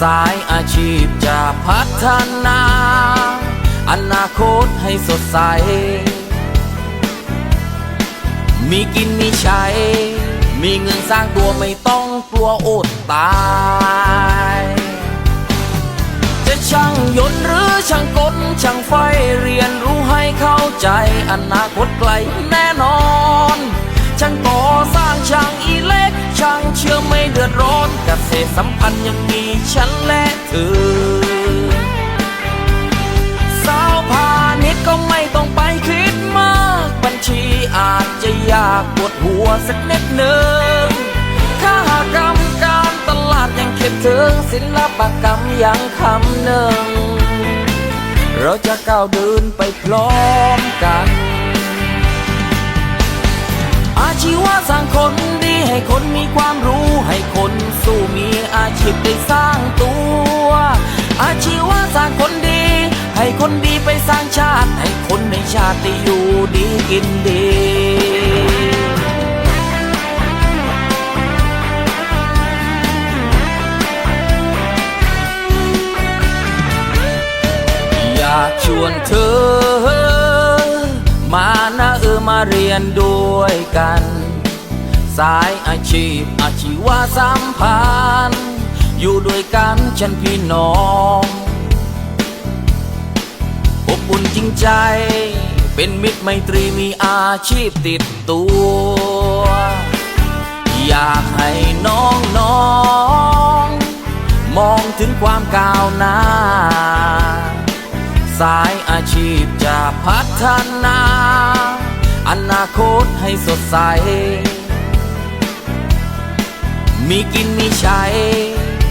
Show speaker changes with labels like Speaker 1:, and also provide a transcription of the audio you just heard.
Speaker 1: สายอาชีพจะพัฒนา อนาคตให้สดใส มีกินมีใช้ มีเงินสร้างตัวไม่ต้องกลัวอดตาย จะช่างยนต์หรือช่างกลช่างไฟเรียนรู้ให้เข้าใจ อนาคตไกล ช่างเชื่อไม่เดือดร้อนกเกษตรสัมพันธ์ยังมีฉันและเธอ สาวพาณิชย์ก็ไม่ต้องไปคิดมาก บัญชีอาจจะยากปวดหัวสักนิดหนึ่งข้ากรรมการตลาดยังเข็ดถึงศิลปกรรมยังคำหนึ่ง เราจะก้าวเดินไปพร้อมกัน อาชีวะสร้างคนดี ชีพได้สร้างตัว อาชีวะสร้างคนดี ให้คนดีไปสร้างชาติ ให้คนในชาติได้อยู่ดีกินดีอยากชวนเธอ มานะเออมาเรียนด้วยกัน สายอาชีพอาชีวะสัมพันธ์ อยู่ด้วยกันฉันพี่น้องอบอุ่นจริงใจ เป็นมิตรไมตรีมีอาชีพติดตัว อยากให้น้องน้องๆมองถึงความก้าวหน้า สายอาชีพจะพัฒนา อนาคตให้สดใส มีกินมีใช้